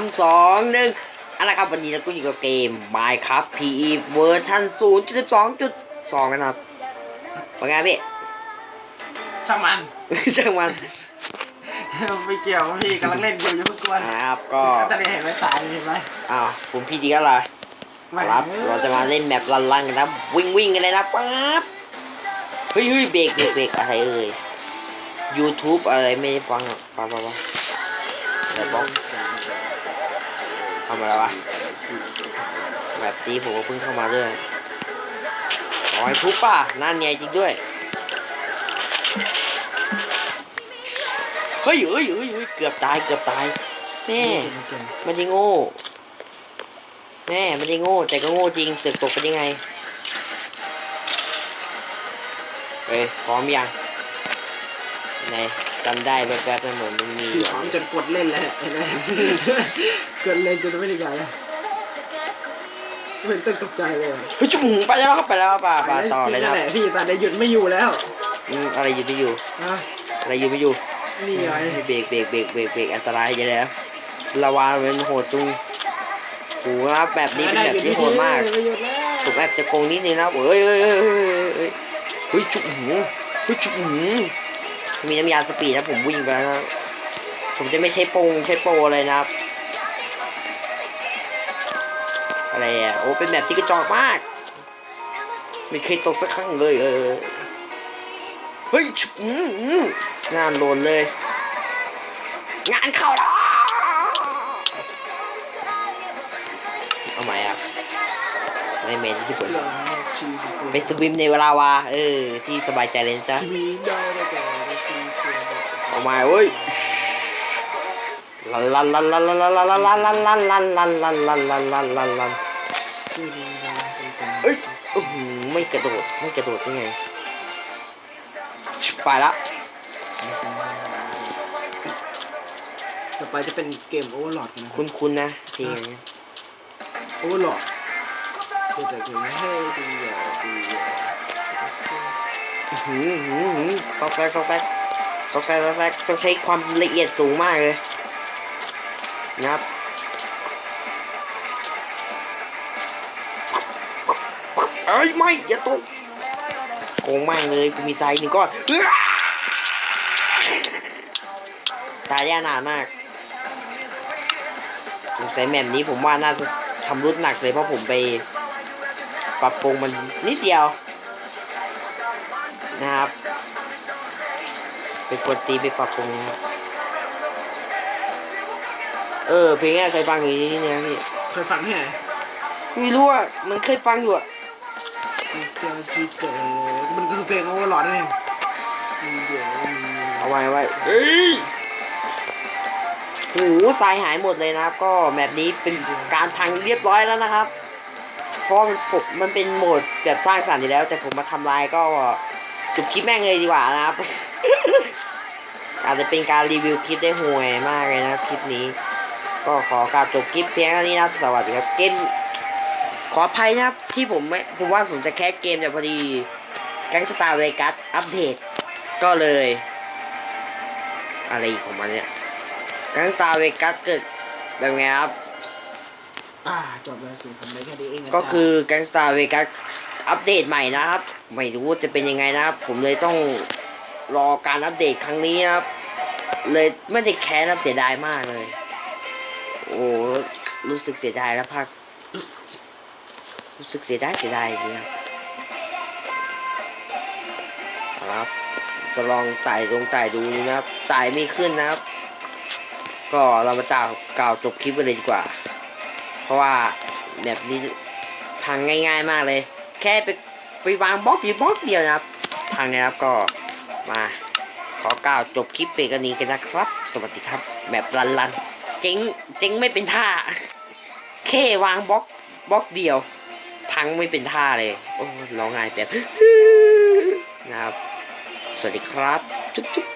ามสองหนึ่งเอาละครับวันนี้เราก็อยู่กับเกม Minecraft PE เวอร์ชัน0.12.2 นะครับเป็นไงพี่ช่างมัน ช่างมันไม่เกี่ยวพี่กำลังเล่นอยู่อย่าเพิ่งกลัวนะครับก็ตอนนี้เห็นไหมสายเห็นไหมอ้าวผมพี่ดีก็เลยไม่ครับเราจะมาเล่นแมปลันๆกันนะวิ่งวิ่งกันเลยนะป๊าบเฮ้ยเฮ้ยเบรกเบรกเบรกอะไรเอ่ย YouTube อะไรไม่ได้ฟังอะฟังฟังฟังเดี๋ยวบอก ทำอะไรวะแบบนี้ผมก็เพิ่งเข้ามาด้วยอ๋อไอ้ทุบป่ะนั่นไงจริงด้วยเฮ้ยเฮ้ยเฮ้ยเฮ้ยเกือบตายเกือบตายแน่ไม่ได้โง่แน่ไม่ได้โง่ แต่ก็โง่จริงเสือกตกไปได้ไงเฮ้ยพร้อมยังไหน จำได้แป๊บๆนะเหมือนมันมีพี่ของจนกดเล่นแล้วเห็นไหม กดเล่นจนไม่ได้ไงไม่ต้องตกใจเลยเฮ้ยจุ่มไปแล้วครับไปแล้วป่าป่าต่อเลยนั่นะนแหละพี่แต่ได้หยุดไม่อยู่แล้วอืมอะไรอยู่ไม่อยู่ นะอะไรอยู่ไม่อยู่นี่ไงเบรกเบรกเบรกเบรกเบรกอันตรายจะแล้วระวังเป็นโหดจุงโหครับแบบนี้เป็นแบบที่โหดมากไม่หยุดแล้วผมแอบจะโกงนิดนึงนะเฮ้ยเฮ้ยเฮ้ยเฮ้ยเฮ้ยเฮ้ยจุกหูเฮ้ยจุกหู มีน้ำยาสปีดนะผมวิ่งไปแล้วนะผมจะไม่ใช้โปงใช้โปรอะไรนะครับ อะไรอะโอ้เป็นแบบที่กระจอกมาก ไม่เคยตกสักครั้งเลย เออเฮ้ยจุกอืมอืมงานโดนเลย งานเข้าแล้วเอาใหม่อะไม่เมนที่ผมไปสวิมในเวลาวาเออ ที่สบายใจเลยนจ๊ะ เอามาเว้ยลันลันลันลันลันลันลันลันลันลันลันลันลันลันลันลันลันชีวิตได้แต่เอ้ยไม่กระโดดไม่กระโดดได้ไงไปละต่อไปจะเป็นเกมโอเวอร์ลอดนะคุณคุณนะเพลงนี้โอเวอร์ลอดแต่เกมให้ดีอะดีอะหือหือหือซอกแซกซอกแซก ซอกแซกซอกแซกต้องใช้ความละเอียดสูงมากเลยนะครับเอ้ยไม่อย่าตกโกงมากเลยกูมีไซส์หนึ่งก้อนตายยากนานมากสงสัยแมมนี้ผมว่าน่าจะทำรุดหนักเลยเพราะผมไป ปรับปรุงมันนิดเดียวนะครับ ไปกดตีไปปรับปรุงนะครับเออเพลงนี้เคยฟังอยู่นี่เนี่ยพี่เคยฟังที่ไหนไม่รู้อะมันเคยฟังอยู่อะเจอชีเตอมันคือเพลงโอเวอร์ลอดนั่นเองมีเดี๋ยวมีเอาไว้ไว้เอ้ยโหูทรายหายหมดเลยนะครับ ก็แมปนี้เป็นการพังเรียบร้อยแล้วนะครับ เพราะมันผมมันเป็นโหมดแบบสร้างสรรค์อยู่แล้ว แต่ผมมาทำลายก็จบคลิปแม่งเลยดีกว่านะครับ อาจจะเป็นการรีวิวคลิปได้ห่วยมากเลยนะครับคลิปนี้ ก็ขอกราบจบคลิปเพียงเท่านี้นะครับสวัสดีครับเกมขออภัยนะครับที่ผมไม่ผมว่าผมจะแคสเกมแต่พอดีแก๊งสตาร์เวกัสอัปเดตก็เลย อะไรของมันเนี่ยแก๊งสตาร์เวกัสเกิดแบบไงครับอ่าจบแล้วสิผมได้แค่นี้เองนะก็คือแก๊งสตาร์เวกัสอัปเดตใหม่นะครับ ไม่รู้ว่าจะเป็นยังไงนะครับ ผมเลยต้อง รอการอัปเดตครั้งนี้นะครับ เลยไม่ได้แค้นนะครับเสียดายมากเลย โอ้รู้สึกเสียดายแล้วภาครู้สึกเสียดายเสียดายอย่างเงี้ยเอาละครับก็ลองไต่ลงไต่ดูนะครับไต่ไม่ขึ้นนะครับ ก็เรามาตากกล่าวจบคลิปกันเลยดีกว่า เพราะว่าแบบนี้พังง่าย ๆ มากเลย แค่ไปไปวางบล็อกอยู่บล็อกเดียวนะครับ พังนะครับก็ มาขอกล่าวจบคลิปไปกันนี้กันนะครับ สวัสดีครับ แบบรันรันเจ๊งเจ๊งไม่เป็นท่าแค่วางบล็อกบล็อกเดียว พังไม่เป็นท่าเลย โอ้ร้องไห้แบบนะครับ สวัสดีครับ จุ๊บจุ๊บ